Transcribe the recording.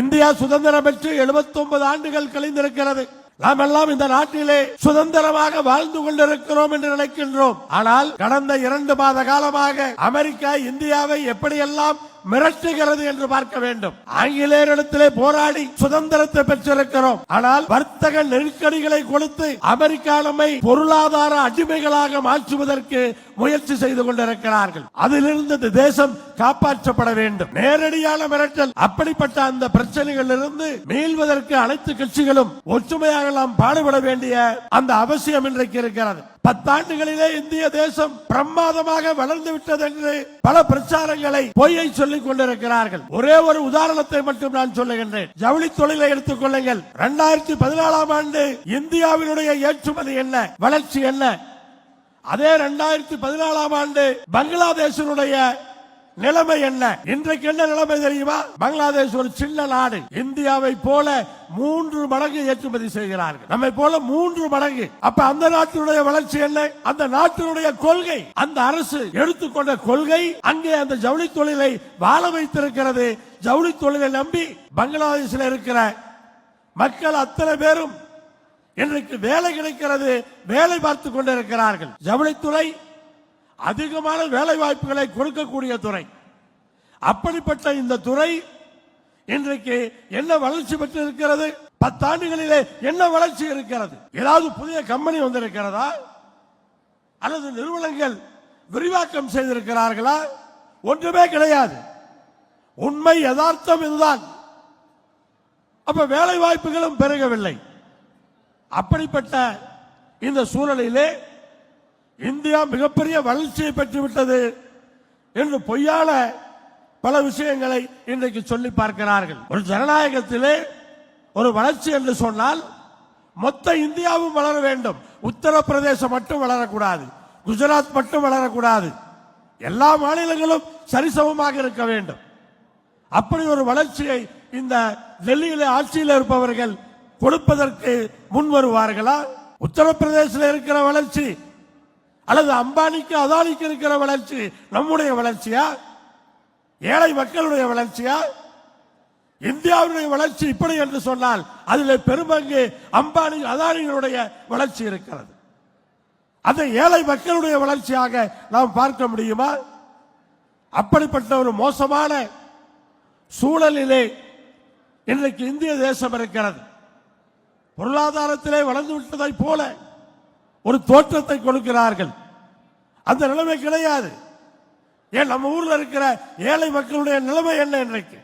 India சுதந்திரம் பெற்று 79 ஆண்டுகள் கழிந்திருக்கிறது. நாம் எல்லாம் இந்த நாட்டிலே சுதந்திரமாக வாழ்ந்து கொண்டிருக்கிறோம் என்று நினைக்கின்றோம். ஆனால் கடந்த இரண்டு மாத காலமாக அமெரிக்கா இந்தியாவை எப்படியெல்லாம் மிரட்டுகிறது என்று பார்க்க வேண்டும். ஆங்கிலேயரிடத்திலே போராடி சுதந்திரத்தை பெற்றிருக்கிறோம். ஆனால் வர்த்தக நெருக்கடிகளை கொடுத்து அமெரிக்கா நம்மை பொருளாதார அடிமைகளாக மாற்றுவதற்கு முயற்சி செய்து கொண்டிருக்கிறார்கள். அதிலிருந்து இந்த தேசம் காப்பாற்றப்பட வேண்டும். நேரடியான மிரட்டல் அப்படிப்பட்ட அந்த பிரச்சனைகளிலிருந்து மீள்வதற்கு அனைத்து கட்சிகளும் ஒற்றுமையாக நாம் பாடுபட வேண்டிய அந்த அவசியம் இன்றைக்கு இருக்கிறது. பத்தாண்டுகளிலே இந்திய தேசம் பிரமாதமாக வளர்ந்து விட்டது என்று பல பிரச்சாரங்களை பொய்யை சொல்லிக் கொண்டிருக்கிறார்கள். ஒரே ஒரு உதாரணத்தை மட்டும் நான் சொல்லுகின்றேன். ஜவுளி தொழிலை எடுத்துக் கொள்ளுங்கள். இரண்டாயிரத்தி பதினாலாம் ஆண்டு இந்தியாவினுடைய ஏற்றுமதி என்ன? வளர்ச்சி என்ன? அதே இரண்டாயிரத்தி பதினாலாம் ஆண்டு பங்களாதேஷனுடைய நிலைமை என்ன? இன்றைக்கு என்ன நிலைமை தெரியுமா? பங்களாதேஷ் ஒரு சின்ன நாடு. இந்தியாவை போல மூன்று மடங்கு ஏற்றுமதி செய்கிறார்கள். நம்மை போல மூன்று மடங்கு. அப்ப அந்த நாட்டினுடைய வளர்ச்சி என்ன? அந்த நாட்டினுடைய கொள்கை. அந்த அரசு எடுத்துக்கொண்ட கொள்கை அங்கே அந்த ஜவுளி தொழிலை வாழ வைத்திருக்கிறது. ஜவுளி தொழிலை நம்பி பங்களாதேஷில் இருக்கிற மக்கள் அத்தனை பேரும் இன்றைக்கு வேலை கிடைக்கிறது. வேலை பார்த்து கொண்டிருக்கிறார்கள். ஜவுளித்துறை அதிகமான வேலை வாய்ப்புகளை கொடுக்கக்கூடிய துறை. அப்படிப்பட்ட இந்த துறை இன்றைக்கு என்ன வளர்ச்சி பெற்று இருக்கிறது பத்தாண்டுகளிலே என்ன வளர்ச்சி இருக்கிறது? ஏதாவது புதிய கம்பெனி வந்திருக்கிறதா? அல்லது நிறுவனங்கள் விரிவாக்கம் செய்திருக்கிறார்களா? ஒன்றுமே கிடையாது. உண்மை யதார்த்தம் இதுதான். அப்ப வேலை வாய்ப்புகளும் பெருகவில்லை. அப்படிப்பட்ட இந்த சூழலிலே இந்தியா மிகப்பெரிய வளர்ச்சியை பெற்றுவிட்டது என்று பொய்யான பல விஷயங்களை இன்றைக்கு சொல்லி பார்க்கிறார்கள். ஒரு ஜனநாயகத்திலே ஒரு வளர்ச்சி என்று சொன்னால் மொத்த இந்தியாவும் வளர வேண்டும். உத்தரப்பிரதேசம் மட்டும் வளரக்கூடாது. குஜராத் மட்டும் வளரக்கூடாது. எல்லா மாநிலங்களும் சரிசமமாக இருக்க வேண்டும். அப்படி ஒரு வளர்ச்சியை இந்த டெல்லியில ஆட்சியில் இருப்பவர்கள் கொடுப்பதற்கு முன் வருவார்களா உத்தரப்பிரதேசத்தில் இருக்கிற வளர்ச்சி அல்லது அம்பானிக்கு அதானிக்கு இருக்கிற வளர்ச்சி நம்முடைய வளர்ச்சியா? ஏழை மக்களுடைய வளர்ச்சியா? இந்தியாவுடைய வளர்ச்சி இப்படி என்று சொன்னால் அதில் பெரும்பங்கு அம்பானி அதானிகளுடைய வளர்ச்சி இருக்கிறது. அதை ஏழை மக்களுடைய வளர்ச்சியாக நாம் பார்க்க முடியுமா? அப்படிப்பட்ட ஒரு மோசமான சூழலிலே இன்றைக்கு இந்திய தேசம் இருக்கிறது. பொருளாதாரத்திலே வளர்ந்து விட்டதை போல ஒரு தோற்றத்தை கொடுக்கிறார்கள். அந்த நிலைமை கிடையாது. ஏன் நம்ம ஊர்ல இருக்கிற ஏழை மக்களுடைய நிலைமை என்ன இன்றைக்கு?